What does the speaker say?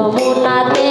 যমুনাতে